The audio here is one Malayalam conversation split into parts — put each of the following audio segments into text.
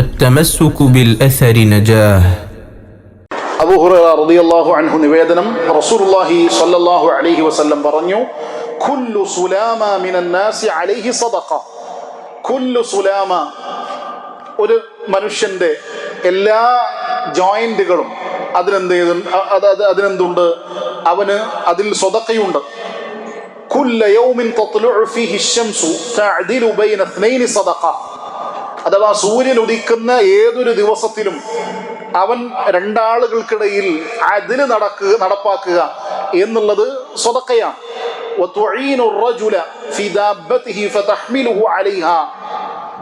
التمسك بالأثر نجاه അബൂ ഹുറൈറ റളിയല്ലാഹു അൻഹു നിവേദനം റസൂലുള്ളാഹി സ്വല്ലല്ലാഹു അലൈഹി വസല്ലം പറഞ്ഞു കുല്ലു സുലാമ മിനൻ നാസി അലൈഹി സദഖ കുല്ലു സുലാമ ഒരു മനുഷ്യന്റെ എല്ലാ ജോയിന്റുകളും അതിനെന്ത് ചെയ്തു അത് അത് അതിനെന്തുണ്ട് അവന് അതിൽ സ്വതക്കയുണ്ട് കുല്ല യൗമിൻ തത്ലുഉ ഫീഹി الشمس تعدل بين اثنين صدقه അഥവാ സൂര്യൻ ഉദിക്കുന്ന ഏതൊരു ദിവസത്തിലും അവൻ രണ്ടാളുകൾക്കിടയിൽ അതിന് നടക്കുക നടപ്പാക്കുക എന്നുള്ളത് സ്വതക്കയാണ്.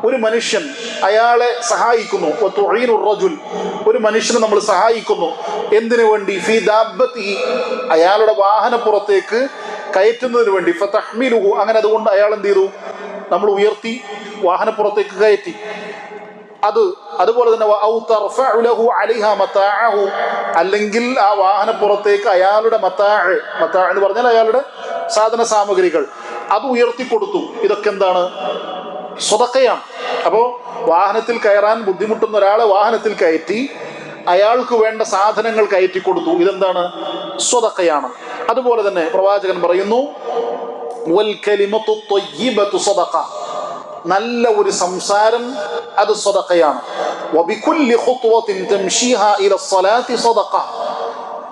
ഒരു മനുഷ്യൻ അയാളെ സഹായിക്കുന്നു. ഒരു മനുഷ്യനെ നമ്മൾ സഹായിക്കുന്നു. എന്തിനു വേണ്ടി? ഫി ദാബത്തിഹി അയാളുടെ വാഹനപ്പുറത്തേക്ക് കയറ്റുന്നതിന് വേണ്ടി. അങ്ങനെ അതുകൊണ്ട് അയാൾ എന്ത് ചെയ്തു? നമ്മൾ ഉയർത്തി വാഹനപ്പുറത്തേക്ക് കയറ്റി. അത് അതുപോലെ തന്നെ അല്ലെങ്കിൽ ആ വാഹനപ്പുറത്തേക്ക് അയാളുടെ മതാഅ മതാഅ എന്ന് പറഞ്ഞാൽ അയാളുടെ സാധന സാമഗ്രികൾ അത് ഉയർത്തി കൊടുത്തു. ഇതൊക്കെ എന്താണ്? സ്വതക്കയാണ്. അപ്പോൾ വാഹനത്തിൽ കയറാൻ ബുദ്ധിമുട്ടുന്ന ഒരാളെ വാഹനത്തിൽ കയറ്റി അയാൾക്ക് വേണ്ട സാധനങ്ങൾ കയറ്റി കൊടുത്തു. ഇതെന്താണ്? സ്വതക്കയാണ്. അതുപോലെ തന്നെ പ്രവാചകൻ പറയുന്നു നല്ല ഒരു സംസാരം അത് സ്വതക്കയാണ്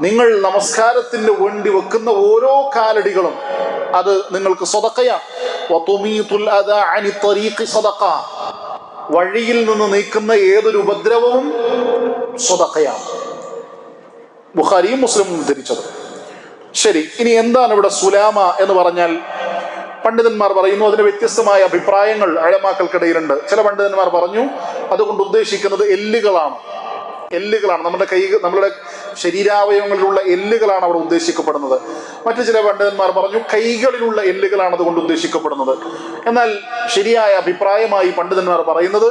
നിങ്ങൾ നമസ്കാരത്തിന് വേണ്ടി വെക്കുന്ന ഓരോ കാലടികളും അത് നിങ്ങൾക്ക് സ്വതക്കയാണ് വഴിയിൽ നിന്ന് നീക്കുന്ന ഏതൊരു ഉപദ്രവവും സ്വതക്കയാണ് ബുഖാരിയും മുസ്ലിമും ധരിച്ചത്. ശരി ഇനി എന്താണ് ഇവിടെ സുലാമ എന്ന് പറഞ്ഞാൽ പണ്ഡിതന്മാർ പറയുന്നു അതിന് വ്യത്യസ്തമായ അഭിപ്രായങ്ങൾ അഴമാക്കൾക്കിടയിലുണ്ട് ചില പണ്ഡിതന്മാർ പറഞ്ഞു അതുകൊണ്ട് ഉദ്ദേശിക്കുന്നത് എല്ലുകളാണ്. എല്ലുകളാണ്. നമ്മുടെ കൈ നമ്മുടെ ശരീരാവയവങ്ങളിലുള്ള എല്ലുകളാണ് അവിടെ ഉദ്ദേശിക്കപ്പെടുന്നത്. മറ്റു ചില പണ്ഡിതന്മാർ പറഞ്ഞു കൈകളിലുള്ള എല്ലുകളാണ് അതുകൊണ്ട് ഉദ്ദേശിക്കപ്പെടുന്നത്. എന്നാൽ ശരിയായ അഭിപ്രായമായി പണ്ഡിതന്മാർ പറയുന്നത്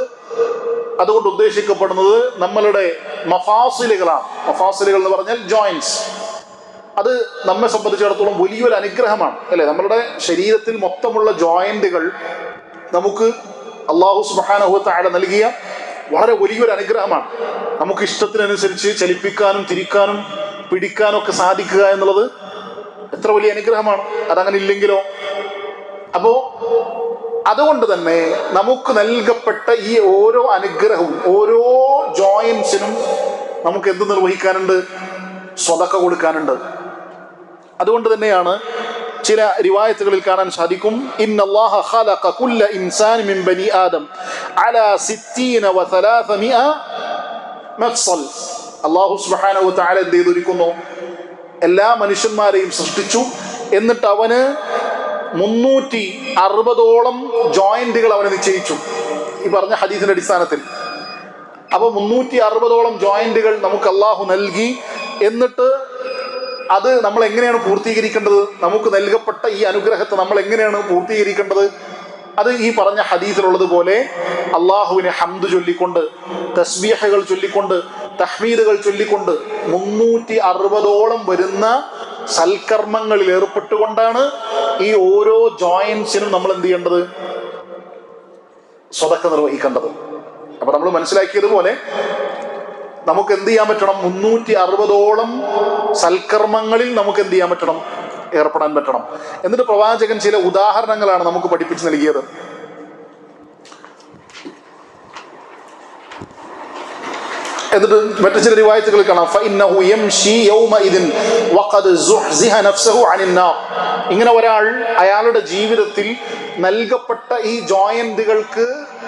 അതുകൊണ്ട് ഉദ്ദേശിക്കപ്പെടുന്നത് നമ്മളുടെ മഫാസിലുകളാണ്. മഫാസിലുകൾ എന്ന് പറഞ്ഞാൽ ജോയിൻസ് അത് നമ്മെ സംബന്ധിച്ചിടത്തോളം വലിയൊരു അനുഗ്രഹമാണ് അല്ലെ? നമ്മളുടെ ശരീരത്തിൽ മൊത്തമുള്ള ജോയിന്റുകൾ നമുക്ക് അള്ളാഹു സുബാനഹു താഴെ നൽകിയ വളരെ വലിയൊരു അനുഗ്രഹമാണ്. നമുക്ക് ഇഷ്ടത്തിനനുസരിച്ച് ചലിപ്പിക്കാനും തിരിക്കാനും പിടിക്കാനും ഒക്കെ സാധിക്കുക എന്നുള്ളത് എത്ര വലിയ അനുഗ്രഹമാണ്. അതങ്ങനെ ഇല്ലെങ്കിലോ അപ്പോ അതുകൊണ്ട് തന്നെ നമുക്ക് നൽകപ്പെട്ട ഈ ഓരോ അനുഗ്രഹവും ഓരോ ജോയിൻസിനും നമുക്ക് എന്ത് നിർവഹിക്കാനുണ്ട്? സ്വതക്ക കൊടുക്കാനുണ്ട്. അതുകൊണ്ട് തന്നെയാണ് ചില റിവായത്തുകളിൽ കാണാൻ സാധിക്കും. ഇന്നല്ലാഹ ഖലഖ കുല്ല ഇൻസാൻ മിൻ ബനി ആദം അലാ സിത്തീന വ തലാസമിഅ മഫ്സൽ അല്ലാഹു സുബ്ഹാനഹു വ തആല എന്ത് ചെയ്തിരിക്കുന്നു? എല്ലാ മനുഷ്യന്മാരെയും സൃഷ്ടിച്ചു. എന്നിട്ട് അവന് മുന്നൂറ്റി അറുപതോളം ജോയിന്റുകൾ അവന് നിശ്ചയിച്ചു. ഈ പറഞ്ഞ ഹദീസിന്റെ അടിസ്ഥാനത്തിൽ. അപ്പൊ മുന്നൂറ്റി അറുപതോളം ജോയിന്റുകൾ നമുക്ക് അള്ളാഹു നൽകി. എന്നിട്ട് അത് നമ്മൾ എങ്ങനെയാണ് പൂർത്തീകരിക്കേണ്ടത്? നമുക്ക് നൽകപ്പെട്ട ഈ അനുഗ്രഹത്തെ നമ്മൾ എങ്ങനെയാണ് പൂർത്തീകരിക്കേണ്ടത്? അത് ഈ പറഞ്ഞ ഹദീസിലുള്ളത് പോലെ അള്ളാഹുവിനെ ഹംദ് ചൊല്ലിക്കൊണ്ട് തസ്ബീഹകൾ ചൊല്ലിക്കൊണ്ട് തഹ്മീദുകൾ ചൊല്ലിക്കൊണ്ട് മുന്നൂറ്റി അറുപതോളം വരുന്ന സൽക്കർമ്മങ്ങളിൽ ഏർപ്പെട്ടുകൊണ്ടാണ് ഈ ഓരോ ജോയിൻസിനും നമ്മൾ എന്ത് ചെയ്യേണ്ടത്? സ്വതക്ക നിർവഹിക്കേണ്ടത്. അപ്പൊ നമ്മൾ മനസ്സിലാക്കിയതുപോലെ നമുക്ക് എന്ത് ചെയ്യാൻ പറ്റണം? മുന്നൂറ്റി അറുപതോളം സൽക്കർമ്മങ്ങളിൽ നമുക്ക് എന്ത് ചെയ്യാൻ പറ്റണം? ഏർപ്പെടാൻ പറ്റണം. എന്നിട്ട് പ്രവാചകൻ ചില ഉദാഹരണങ്ങളാണ് നമുക്ക് പഠിപ്പിച്ചു നൽകിയത്. എന്നിട്ട് മറ്റു ചില റിവായത്തുകൾ കാണാം. ഇങ്ങനെ ഒരാൾ അയാളുടെ ജീവിതത്തിൽ നൽകപ്പെട്ട ഈ ജോയന്റുകൾക്ക്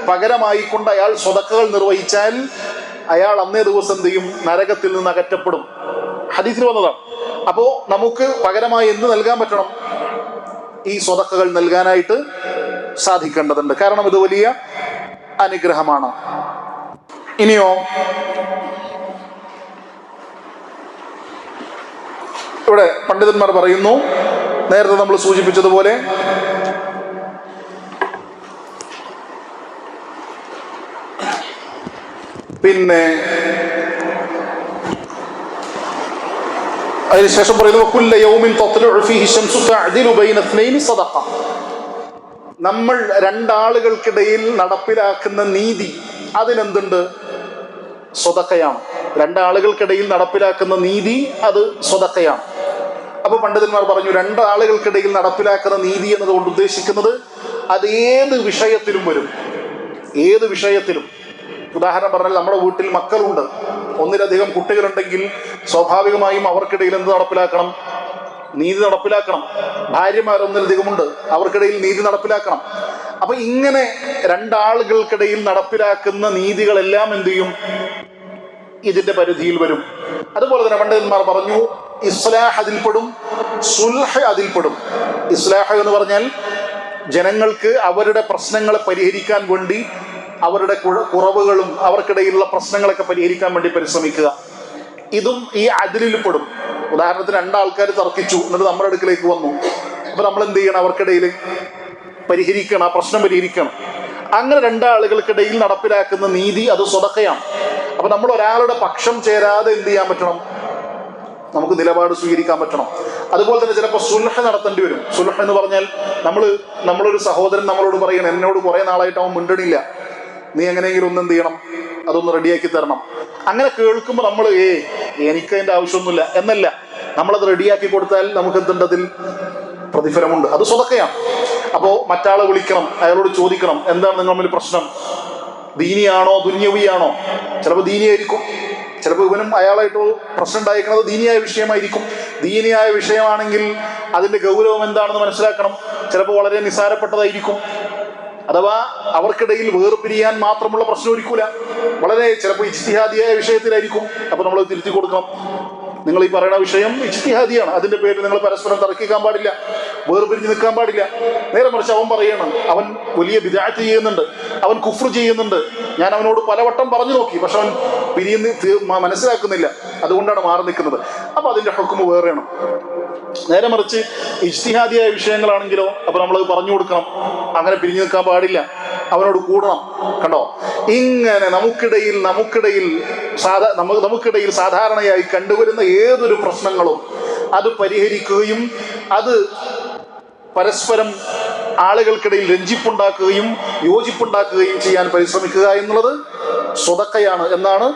പകരമായി കൊണ്ട് അയാൾ സ്വതക്കകൾ നിർവഹിച്ചാൽ അയാൾ അന്നേ ദിവസം എന്ത് ചെയ്യും? നരകത്തിൽ നിന്ന് അകറ്റപ്പെടും. ഹദീസിൽ വന്നതാണ് അപ്പോ നമുക്ക് പകരമായി എന്ത് നൽകാൻ പറ്റണം? ഈ സ്വതക്കകൾ നൽകാനായിട്ട് സാധിക്കേണ്ടതുണ്ട്. കാരണം ഇത് വലിയ അനുഗ്രഹമാണ്. ഇനിയോ? ഇവിടെ പണ്ഡിതന്മാർ പറയുന്നു നേരത്തെ നമ്മൾ സൂചിപ്പിച്ചതുപോലെ പിന്നെ അതിനുശേഷം പറയുന്നു "വക്കുല്ല യൗമിൻ തത്ലുഉ ഫീഹി ശംസു തഅദിലു ബൈന അതിനുശേഷം പറയുന്നത് നമ്മൾ രണ്ടാളുകൾക്കിടയിൽ നടപ്പിലാക്കുന്ന നീതി അതിനെന്തുണ്ട്? സ്വതക്കയാണ് രണ്ടാളുകൾക്കിടയിൽ നടപ്പിലാക്കുന്ന നീതി അത് സ്വതക്കയാണ് അപ്പൊ പണ്ഡിതന്മാർ പറഞ്ഞു രണ്ടാളുകൾക്കിടയിൽ നടപ്പിലാക്കുന്ന നീതി എന്നതുകൊണ്ട് ഉദ്ദേശിക്കുന്നത് അത് ഏത് വിഷയത്തിലും വരും. ഏത് വിഷയത്തിലും. ഉദാഹരണം പറഞ്ഞാൽ നമ്മുടെ വീട്ടിൽ മക്കളുണ്ട്. ഒന്നിലധികം കുട്ടികളുണ്ടെങ്കിൽ സ്വാഭാവികമായും അവർക്കിടയിൽ എന്ത് നടപ്പിലാക്കണം? നീതി നടപ്പിലാക്കണം. ഭാര്യമാർ ഭാര്യമാരൊന്നിലധികമുണ്ട് അവർക്കിടയിൽ നീതി നടപ്പിലാക്കണം. അപ്പൊ ഇങ്ങനെ രണ്ടാളുകൾക്കിടയിൽ നടപ്പിലാക്കുന്ന നീതികളെല്ലാം എന്ത് ചെയ്യും? ഇതിന്റെ പരിധിയിൽ വരും. അതുപോലെ തന്നെ പണ്ഡിതന്മാർ പറഞ്ഞു ഇസ്ലാഹ് അതിൽപ്പെടും സുൽഹ അതിൽപ്പെടും. ഇസ്ലാഹ് എന്ന് പറഞ്ഞാൽ ജനങ്ങൾക്ക് അവരുടെ പ്രശ്നങ്ങളെ പരിഹരിക്കാൻ വേണ്ടി അവരുടെ കുറവുകളും അവർക്കിടയിലുള്ള പ്രശ്നങ്ങളൊക്കെ പരിഹരിക്കാൻ വേണ്ടി പരിശ്രമിക്കുക. ഇതും ഈ അതിലിൽ പെടും. ഉദാഹരണത്തിന് രണ്ടാൾക്കാർ തർക്കിച്ചു എന്നിട്ട് നമ്മുടെ അടുക്കിലേക്ക് വന്നു. അപ്പൊ നമ്മൾ എന്ത് ചെയ്യണം? അവർക്കിടയിൽ പരിഹരിക്കണം ആ പ്രശ്നം പരിഹരിക്കണം. അങ്ങനെ രണ്ടാളുകൾക്കിടയിൽ നടപ്പിലാക്കുന്ന നീതി അത് സ്വതക്കയാണ്. അപ്പൊ നമ്മൾ ഒരാളുടെ പക്ഷം ചേരാതെ എന്ത് ചെയ്യാൻ പറ്റണം? നമുക്ക് നിലപാട് സ്വീകരിക്കാൻ പറ്റണം. അതുപോലെ തന്നെ ചിലപ്പോൾ സുൽഹ നടത്തേണ്ടി വരും. സുൽഹ എന്ന് പറഞ്ഞാൽ നമ്മൾ നമ്മളൊരു സഹോദരൻ നമ്മളോട് പറയണം എന്നോട് കുറെ നാളായിട്ട് അവൻ മിണ്ടണില്ല. നീ എങ്ങനെയെങ്കിലും ഒന്ന് എന്ത് ചെയ്യണം? അതൊന്ന് റെഡിയാക്കി തരണം. അങ്ങനെ കേൾക്കുമ്പോൾ നമ്മൾ ഏ എനിക്ക് അതിന്റെ ആവശ്യമൊന്നുമില്ല. എന്നല്ല നമ്മളത് റെഡിയാക്കി കൊടുത്താൽ നമുക്ക് എന്തുണ്ട് അതിൽ? പ്രതിഫലമുണ്ട്. അത് സ്വതക്കയാണ്. അപ്പോൾ മറ്റാളെ വിളിക്കണം അയാളോട് ചോദിക്കണം എന്താണ് നിങ്ങൾ തമ്മിൽ പ്രശ്നം? ദീനിയാണോ ദുന്യവിയാണോ? ചിലപ്പോൾ ദീനിയായിരിക്കും. ചിലപ്പോൾ ഇവനും അയാളായിട്ട് പ്രശ്നം ഉണ്ടായിരിക്കുന്നത് ദീനിയായ വിഷയമായിരിക്കും. ദീനിയായ വിഷയമാണെങ്കിൽ അതിന്റെ ഗൗരവം എന്താണെന്ന് മനസ്സിലാക്കണം. ചിലപ്പോൾ വളരെ നിസ്സാരപ്പെട്ടതായിരിക്കും അഥവാ അവർക്കിടയിൽ വേർപിരിയാൻ മാത്രമുള്ള പ്രശ്നം ഒരുക്കൂല. വളരെ ചിലപ്പോൾ ഇജ്തിഹാദിയായ വിഷയത്തിലായിരിക്കും. അപ്പൊ നമ്മൾ തിരുത്തി കൊടുക്കണം. നിങ്ങൾ ഈ പറയുന്ന വിഷയം ഇജ്തിഹാദിയാണ്. അതിന്റെ പേരിൽ നിങ്ങൾ പരസ്പരം തർക്കിക്കാൻ പാടില്ല വേർപിരിഞ്ഞ് നിൽക്കാൻ പാടില്ല. നേരെ മറിച്ച് അവൻ പറയണം അവൻ വലിയ വിദാറ്റ് ചെയ്യുന്നുണ്ട് അവൻ കുഫ്ർ ചെയ്യുന്നുണ്ട്. ഞാൻ അവനോട് പലവട്ടം പറഞ്ഞു നോക്കി പക്ഷെ അവൻ പിരിയുന്ന മനസ്സിലാക്കുന്നില്ല. അതുകൊണ്ടാണ് മാറി നിൽക്കുന്നത്. അപ്പൊ അതിന്റെ ഹുക്കുമ് വേറെയാണ്. നേരെ മറിച്ച് ഇജ്തിഹാദിയായ വിഷയങ്ങളാണെങ്കിലോ അപ്പൊ നമ്മൾ പറഞ്ഞു കൊടുക്കണം. അങ്ങനെ പിരിഞ്ഞു നിൽക്കാൻ പാടില്ല. അവനോട് കൂടണം. കണ്ടോ? ഇങ്ങനെ നമുക്കിടയിൽ നമുക്കിടയിൽ സാധാ നമുക്ക് നമുക്കിടയിൽ സാധാരണയായി കണ്ടുവരുന്ന ഏതൊരു പ്രശ്നങ്ങളും അത് പരിഹരിക്കുകയും അത് പരസ്പരം ആളുകൾക്കിടയിൽ രഞ്ജിപ്പുണ്ടാക്കുകയും യോജിപ്പുണ്ടാക്കുകയും ചെയ്യാൻ പരിശ്രമിക്കുക എന്നുള്ളത് സ്വതക്കയാണ് എന്നാണ്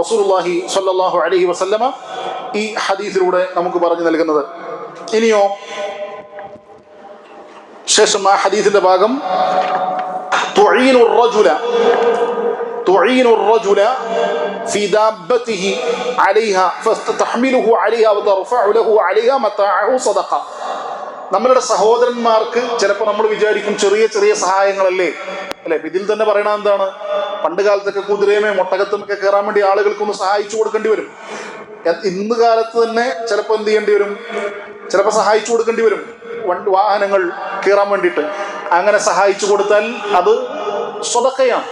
റസൂലുള്ളാഹി സല്ലാഹു അലഹി വസല്ലമ ഈ ഹദീസിലൂടെ നമുക്ക് പറഞ്ഞു നൽകുന്നത്. ഇനിയോ ശേഷം ആ ഹദീസിന്റെ ഭാഗം തുഈനു الرجل تعين الرجل في دابته عليها فتحمله عليها وترفع له عليها متاعه صدقه നമ്മളുടെ സഹോദരന്മാർക്ക് ചിലപ്പോൾ നമ്മൾ വിചാരിക്കും ചെറിയ ചെറിയ സഹായങ്ങളല്ലേ അല്ലെ ഇതിൽ തന്നെ പറയണത് എന്താണ് പണ്ട് കാലത്തൊക്കെ കുതിരയമേ ഒട്ടകത്തുമൊക്കെ കയറാൻ വേണ്ടി ആളുകൾക്കൊന്ന് സഹായിച്ചു കൊടുക്കേണ്ടി വരും എ- ഇന്ന് കാലത്ത് തന്നെ ചിലപ്പോൾ എന്ത് ചെയ്യേണ്ടി വരും ചിലപ്പോൾ സഹായിച്ചു കൊടുക്കേണ്ടി വരും വണ്ടി വാഹനങ്ങൾ കയറാൻ വേണ്ടിയിട്ട് അങ്ങനെ സഹായിച്ചു കൊടുത്താൽ അത് സ്വതക്കയാണ്.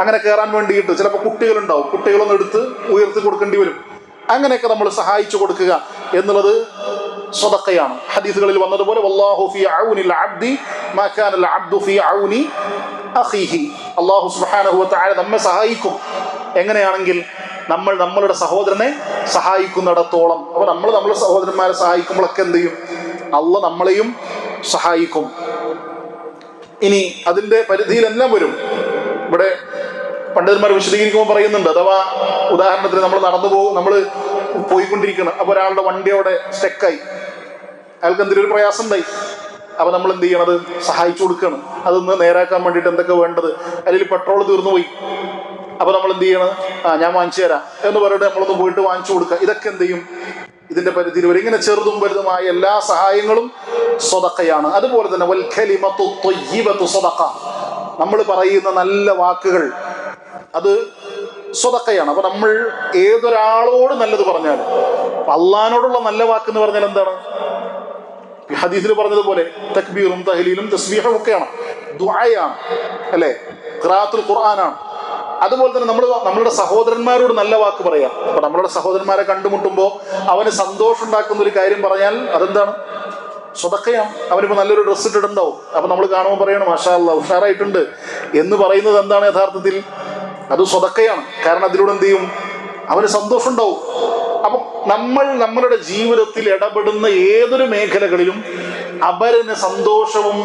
അങ്ങനെ കയറാൻ വേണ്ടിയിട്ട് ചിലപ്പോൾ കുട്ടികളുണ്ടാവും. കുട്ടികളൊന്ന് എടുത്ത് ഉയർത്തി കൊടുക്കേണ്ടി വരും. അങ്ങനെയൊക്കെ നമ്മൾ സഹായിച്ചു കൊടുക്കുക എന്നുള്ളത് സ്വതക്കയാണ്. ഹദീസുകളിൽ വന്നതുപോലെ അള്ളാഹു നമ്മെ സഹായിക്കും. എങ്ങനെയാണെങ്കിൽ നമ്മൾ നമ്മളുടെ സഹോദരനെ സഹായിക്കുന്നിടത്തോളം. അപ്പൊ നമ്മൾ നമ്മുടെ സഹോദരന്മാരെ സഹായിക്കുമ്പോഴൊക്കെ എന്ത് ചെയ്യും? അള്ള നമ്മളെയും സഹായിക്കും. ഇനി അതിന്റെ പരിധിയിലെല്ലാം വരും. ഇവിടെ പണ്ഡിതന്മാർ വിശദീകരിക്കുമ്പോൾ പറയുന്നുണ്ട് അഥവാ ഉദാഹരണത്തിന് നമ്മൾ നടന്നു പോകും നമ്മൾ പോയിക്കൊണ്ടിരിക്കണം അപ്പൊ ഒരാളുടെ വണ്ടിയോടെ സ്റ്റെക്കായി. അയാൾക്ക് എന്തെങ്കിലും ഒരു പ്രയാസം ഉണ്ടായി അപ്പൊ നമ്മൾ എന്ത് ചെയ്യണത് സഹായിച്ചു കൊടുക്കണം അതൊന്ന് നേരാക്കാൻ വേണ്ടിയിട്ട് എന്തൊക്കെ വേണ്ടത്? അല്ലെങ്കിൽ പെട്രോൾ തീർന്നു പോയി. അപ്പൊ നമ്മൾ എന്ത് ചെയ്യണം? ആ ഞാൻ വാങ്ങിച്ചു തരാം എന്ന് പറഞ്ഞിട്ട് നമ്മളൊന്ന് പോയിട്ട് വാങ്ങിച്ചു കൊടുക്കുക. ഇതൊക്കെ എന്ത് ചെയ്യും? ഇതിന്റെ പരിധിയിൽ വരും. ഇങ്ങനെ ചെറുതും വലുതുമായ എല്ലാ സഹായങ്ങളും സ്വതക്കയാണ്. അതുപോലെ തന്നെ വൽഖലിമത്തു ത്വയ്യിബത്തു സ്വതക്ക. നമ്മൾ പറയുന്ന നല്ല വാക്കുകൾ അത് സ്വതക്കയാണ്. അപ്പൊ നമ്മൾ ഏതൊരാളോട് നല്ലത് പറഞ്ഞാൽ അള്ളഹാനോടുള്ള നല്ല വാക്ക് എന്ന് പറഞ്ഞാൽ എന്താണ്? ഹദീസിൽ പറഞ്ഞതുപോലെ തക്ബീറും തഹലീലും തസ്ബീഹും ഒക്കെയാണ്. ദുആയാണ് അല്ലേ? ഖിറാത്തുൽ ഖുർആനാണ്. അതുപോലെ തന്നെ നമ്മൾ നമ്മളുടെ സഹോദരന്മാരോട് നല്ല വാക്ക് പറയാം. അപ്പൊ നമ്മളുടെ സഹോദരന്മാരെ കണ്ടുമുട്ടുമ്പോൾ അവന് സന്തോഷം ഉണ്ടാക്കുന്ന ഒരു കാര്യം പറഞ്ഞാൽ അതെന്താണ്? സ്വതക്കയാണ്. അവരിപ്പോൾ നല്ലൊരു ഡ്രസ്സ് ഇട്ടിട്ടുണ്ടാവും. അപ്പൊ നമ്മൾ കാണുമ്പോൾ പറയണം മാഷാ ഉഷാറായിട്ടുണ്ട്. എന്ന് പറയുന്നത് എന്താണ് യഥാർത്ഥത്തിൽ? അത് സ്വതക്കയാണ്. കാരണം അതിലൂടെ എന്ത് ചെയ്യും? അവന് സന്തോഷം ഉണ്ടാവും അപ്പം നമ്മൾ നമ്മളുടെ ജീവിതത്തിൽ ഇടപെടുന്ന ഏതൊരു മേഖലകളിലും അവരന് സന്തോഷവും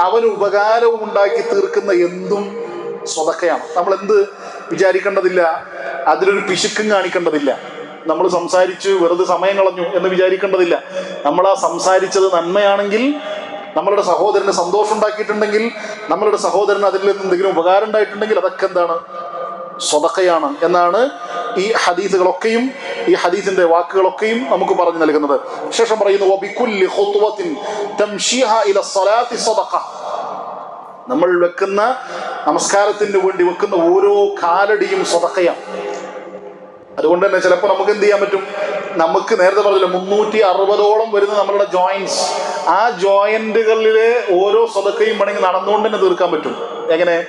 അവന് ഉപകാരവും ഉണ്ടാക്കി തീർക്കുന്ന എന്തും സ്വതക്കയാണ്. നമ്മൾ എന്ത് വിചാരിക്കേണ്ടതില്ല? അതിലൊരു പിശുക്കും കാണിക്കേണ്ടതില്ല. നമ്മൾ സംസാരിച്ചു വെറുതെ സമയം കളഞ്ഞു എന്ന് വിചാരിക്കേണ്ടതില്ല. നമ്മൾ ആ സംസാരിച്ചത് നന്മയാണെങ്കിൽ നമ്മളുടെ സഹോദരന് സന്തോഷം ഉണ്ടാക്കിയിട്ടുണ്ടെങ്കിൽ നമ്മളുടെ സഹോദരന് അതിൽ നിന്ന് എന്തെങ്കിലും ഉപകാരം ഉണ്ടായിട്ടുണ്ടെങ്കിൽ അതൊക്കെ എന്താണ്? സ്വതക്കയാണ് എന്നാണ് ഈ ഹദീസുകളൊക്കെയും ഈ ഹദീസിന്റെ വാക്കുകളൊക്കെയും നമുക്ക് പറഞ്ഞു നൽകുന്നത്. ശേഷം പറയുന്നു "വബികുല്ലി ഖുത്വത്തിൻ തംശീഹ ഇല സ്വലാത്തി നമ്മൾ വെക്കുന്ന നമസ്കാരത്തിന് വേണ്ടി വെക്കുന്ന ഓരോ കാലടിയും സ്വതക്കയാണ്. അതുകൊണ്ട് തന്നെ ചിലപ്പോൾ നമുക്ക് എന്ത് ചെയ്യാൻ പറ്റും? നമുക്ക് നേരത്തെ പറഞ്ഞില്ല മുന്നൂറ്റി അറുപതോളം വരുന്ന നമ്മളുടെ ജോയിന്റ്സ് ആ ജോയിന്റുകളിലെ ഓരോ സ്വതക്കയും വേണമെങ്കിൽ നടന്നുകൊണ്ട് തന്നെ തീർക്കാൻ പറ്റും. എങ്ങനെ?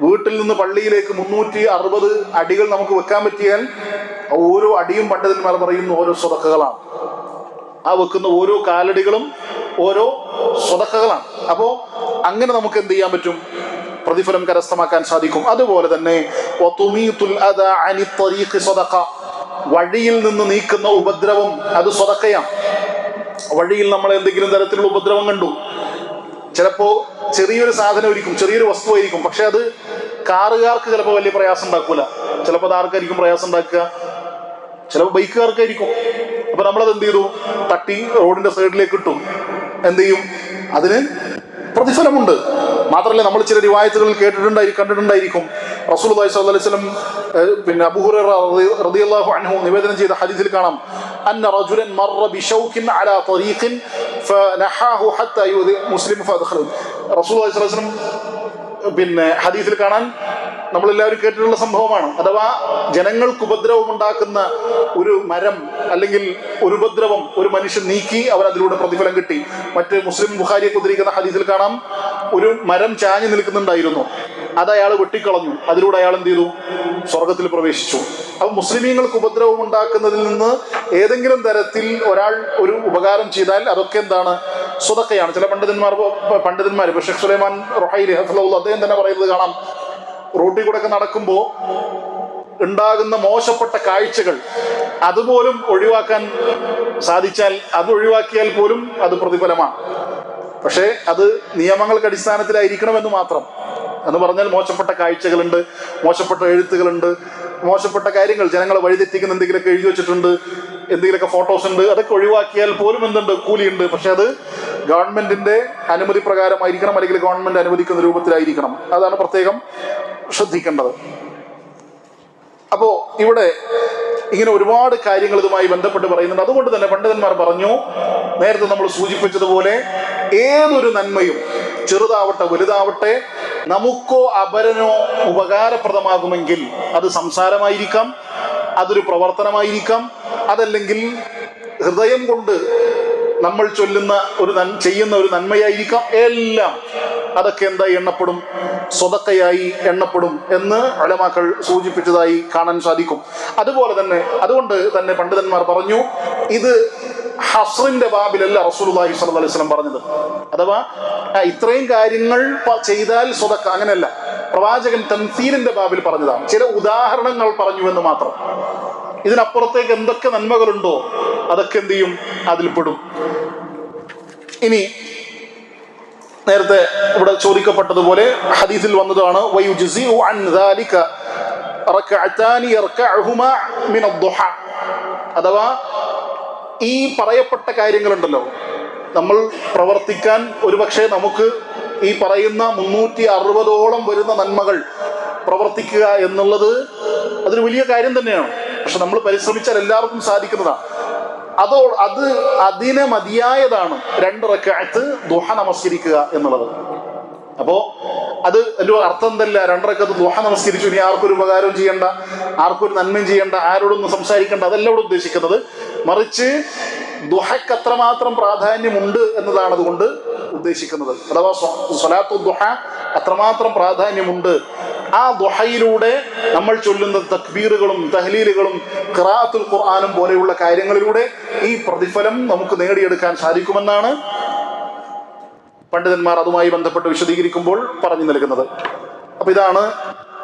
വീട്ടിൽ നിന്ന് പള്ളിയിലേക്ക് മുന്നൂറ്റി അറുപത് അടികൾ നമുക്ക് വെക്കാൻ പറ്റിയാൽ ഓരോ അടിയും പണ്ഡിതന്മാർ പറയുന്ന ഓരോ സ്വതക്കകളാണ്. ആ വെക്കുന്ന ഓരോ കാലടികളും ഓരോ സ്വതക്കകളാണ്. അപ്പോ അങ്ങനെ നമുക്ക് എന്ത് ചെയ്യാൻ പറ്റും? പ്രതിഫലം കരസ്ഥമാക്കാൻ സാധിക്കും. അതുപോലെ തന്നെ. വഴിയിൽ നിന്ന് നീക്കുന്ന ഉപദ്രവം അത് സ്വതക്കയാണ് വഴിയിൽ നമ്മൾ എന്തെങ്കിലും തരത്തിലുള്ള ഉപദ്രവം കണ്ടു. ചിലപ്പോ ചെറിയൊരു സാധനം സാധനമായിരിക്കും ചെറിയൊരു വസ്തു ആയിരിക്കും. പക്ഷെ അത് കാറുകാർക്ക് ചിലപ്പോൾ വലിയ പ്രയാസം ഉണ്ടാക്കൂല. ചിലപ്പോൾ അത് ആർക്കായിരിക്കും പ്രയാസം ഉണ്ടാക്കുക? ചിലപ്പോൾ ബൈക്കുകാർക്കായിരിക്കും. അപ്പൊ നമ്മളത് എന്ത് ചെയ്തു? തട്ടി റോഡിന്റെ സൈഡിലേക്ക് ഇട്ടു. എന്ത് ചെയ്യും? അതിന് പ്രതിഫലമുണ്ട്. മാത്രമല്ല നമ്മൾ ചില റിവായത്തുകളിൽ കേട്ടിട്ടുണ്ടായിരിക്കും കണ്ടിട്ടുണ്ടായിരിക്കും. റസൂൽ അലൈഹി സ്വലം പിന്നെ അബൂഹുറ റളിയല്ലാഹു അൻഹു നിവേദനം ചെയ്ത ഹദീസിൽ കാണാം. അന്ന റജുലൻ മർറ അലാ മുസ്ലിം അലൈഹി പിന്നെ ഹദീസിൽ കാണാൻ നമ്മളെല്ലാവരും കേട്ടിട്ടുള്ള സംഭവമാണ്. അഥവാ ജനങ്ങൾക്ക് ഉപദ്രവം ഉണ്ടാക്കുന്ന ഒരു മരം അല്ലെങ്കിൽ ഒരു ഉപദ്രവം ഒരു മനുഷ്യൻ നീക്കി അവർ അതിലൂടെ പ്രതിഫലം കിട്ടി. മറ്റ് മുസ്ലിം ബുഖാരിയെ കുതിരിക്കുന്ന ഹദീസിൽ കാണാം. ഒരു മരം ചാഞ്ഞു നിൽക്കുന്നുണ്ടായിരുന്നു. അത് അയാൾ വെട്ടിക്കളഞ്ഞു. അതിലൂടെ അയാൾ എന്ത് ചെയ്തു? സ്വർഗത്തിൽ പ്രവേശിച്ചു. അപ്പൊ മുസ്ലിമീങ്ങൾക്ക് ഉപദ്രവം ഉണ്ടാക്കുന്നതിൽ നിന്ന് ഏതെങ്കിലും തരത്തിൽ ഒരാൾ ഒരു ഉപകാരം ചെയ്താൽ അതൊക്കെ എന്താണ്? സ്വതക്കയാണ്. ചില പണ്ഡിതന്മാർ പണ്ഡിതന്മാർ ഇപ്പൊ ഷെഖ് സുലൈമാൻ റൊഹൈലി ഹഫ്ലഹുല്ല അദ്ദേഹം തന്നെ പറയുന്നത് കാണാം. റോട്ടിൽ കൂടെ ഒക്കെ നടക്കുമ്പോൾ ഉണ്ടാകുന്ന മോശപ്പെട്ട കാഴ്ചകൾ അതുപോലും ഒഴിവാക്കാൻ സാധിച്ചാൽ അത് ഒഴിവാക്കിയാൽ പോലും അത് പ്രതിഫലമാണ്. പക്ഷേ അത് നിയമങ്ങൾക്ക് അടിസ്ഥാനത്തിലായിരിക്കണമെന്ന് മാത്രം. എന്ന് പറഞ്ഞാൽ മോശപ്പെട്ട കാഴ്ചകളുണ്ട് മോശപ്പെട്ട എഴുത്തുകളുണ്ട് മോശപ്പെട്ട കാര്യങ്ങൾ ജനങ്ങളെ വഴിതെറ്റിക്കുന്ന എന്തെങ്കിലുമൊക്കെ എഴുതി വെച്ചിട്ടുണ്ട് എന്തെങ്കിലുമൊക്കെ ഫോട്ടോസ് ഉണ്ട് അതൊക്കെ ഒഴിവാക്കിയാൽ പോലും എന്തുണ്ട്? കൂലിയുണ്ട്. പക്ഷെ അത് ഗവൺമെന്റിന്റെ അനുമതി പ്രകാരമായിരിക്കണം അല്ലെങ്കിൽ ഗവൺമെന്റ് അനുവദിക്കുന്ന രൂപത്തിലായിരിക്കണം. അതാണ് പ്രത്യേകം ശ്രദ്ധിക്കേണ്ടത്. അപ്പോ ഇവിടെ ഇങ്ങനെ ഒരുപാട് കാര്യങ്ങൾ ഇതുമായി ബന്ധപ്പെട്ട് പറയുന്നുണ്ട്. അതുകൊണ്ട് തന്നെ പണ്ഡിതന്മാർ പറഞ്ഞു നേരത്തെ നമ്മൾ സൂചിപ്പിച്ചതുപോലെ ഏതൊരു നന്മയും ചെറുതാവട്ടെ വലുതാവട്ടെ നമുക്കോ അപരനോ ഉപകാരപ്രദമാകുമെങ്കിൽ അത് സംസാരമായിരിക്കാം അതൊരു പ്രവർത്തനമായിരിക്കാം അതല്ലെങ്കിൽ ഹൃദയം കൊണ്ട് നമ്മൾ ചൊല്ലുന്ന ഒരു ചെയ്യുന്ന ഒരു നന്മയായിരിക്കാം എല്ലാം. അതൊക്കെ എന്തായി എണ്ണപ്പെടും? സ്വതക്കയായി എണ്ണപ്പെടും എന്ന് അലമാക്കൾ സൂചിപ്പിച്ചതായി കാണാൻ സാധിക്കും. അതുപോലെ തന്നെ അതുകൊണ്ട് തന്നെ പണ്ഡിതന്മാർ പറഞ്ഞു ഇത് ഹസ്റിന്റെ ബാബിലല്ല സ്വല്ലല്ലാഹി അലൈഹി വസല്ലം പറഞ്ഞത്. അഥവാ ഇത്രയും കാര്യങ്ങൾ ചെയ്താൽ സ്വതക്ക അങ്ങനെയല്ല. പ്രവാചകൻ തൻസീലിന്റെ ബാബിൽ പറഞ്ഞതാണ്. ചില ഉദാഹരണങ്ങൾ പറഞ്ഞു എന്ന് മാത്രം. ഇതിനപ്പുറത്തേക്ക് എന്തൊക്കെ നന്മകളുണ്ടോ? അതൊക്കെ എന്ത് ചെയ്യും? പെടും ഇനി നേരത്തെ ഇവിടെ ചോദിക്കപ്പെട്ടതുപോലെ ഹദീസിൽ വന്നതാണ് അഥവാ ഈ പറയപ്പെട്ട കാര്യങ്ങളുണ്ടല്ലോ നമ്മൾ പ്രവർത്തിക്കാൻ ഒരുപക്ഷെ നമുക്ക് ഈ പറയുന്ന മുന്നൂറ്റി അറുപതോളം വരുന്ന നന്മകൾ പ്രവർത്തിക്കുക എന്നുള്ളത് അതൊരു വലിയ കാര്യം തന്നെയാണ്. പക്ഷെ നമ്മൾ പരിശ്രമിച്ചാൽ എല്ലാവർക്കും സാധിക്കുന്നതാണ്. അതോ അത് അതിനെ മതിയായതാണ് രണ്ട് റക്കായത്ത് ദുഹ നമസ്കരിക്കുക എന്നുള്ളത്. അപ്പോ അത് ഒരു അർത്ഥം എന്തല്ല? രണ്ടരക്കത്ത് ദുഹ നമസ്കരിച്ചു ഇനി ആർക്കൊരു ഉപകാരവും ചെയ്യണ്ട ആർക്കൊരു നന്മയും ചെയ്യണ്ട ആരോടൊന്നും സംസാരിക്കേണ്ട അതല്ല ഇവിടെ ഉദ്ദേശിക്കുന്നത്. മറിച്ച് ദുഹയ്ക്ക് അത്രമാത്രം പ്രാധാന്യമുണ്ട് എന്നതാണ് അതുകൊണ്ട് ഉദ്ദേശിക്കുന്നത്. അഥവാ സ്വലാത്തു ദുഹ അത്രമാത്രം പ്രാധാന്യമുണ്ട് ആ ദുഹയിലൂടെ നമ്മൾ ചൊല്ലുന്ന തക്ബീറുകളും തഹലീലുകളും ഖിറാഅത്തുൽ ഖുർആാനും പോലെയുള്ള കാര്യങ്ങളിലൂടെ ഈ പ്രതിഫലം നമുക്ക് നേടിയെടുക്കാൻ സാധിക്കുമെന്നാണ് പണ്ഡിതന്മാർ അതുമായി ബന്ധപ്പെട്ട് വിശദീകരിക്കുമ്പോൾ പറഞ്ഞു നൽകുന്നത്. അപ്പൊ ഇതാണ്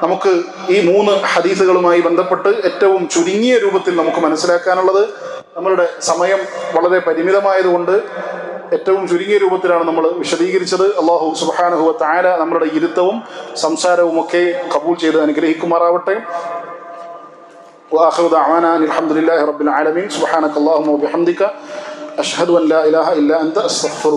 നമുക്ക് ഈ മൂന്ന് ഹദീസുകളുമായി ബന്ധപ്പെട്ട് ഏറ്റവും ചുരുങ്ങിയ രൂപത്തിൽ നമുക്ക് മനസ്സിലാക്കാനുള്ളത്. നമ്മളുടെ സമയം വളരെ പരിമിതമായതുകൊണ്ട് ഏറ്റവും ചുരുങ്ങിയ രൂപത്തിലാണ് നമ്മൾ വിശദീകരിച്ചത് അള്ളാഹു സുബാനുഹുവ താര നമ്മുടെ ഇരുത്തവും സംസാരവും ഒക്കെ കബൂൾ ചെയ്ത് അനുഗ്രഹിക്കുമാറാവട്ടെ واخر دعوانا ان الحمد لله رب العالمين سبحانك اللهم وبحمدك اشهد ان لا اله الا انت استغفرك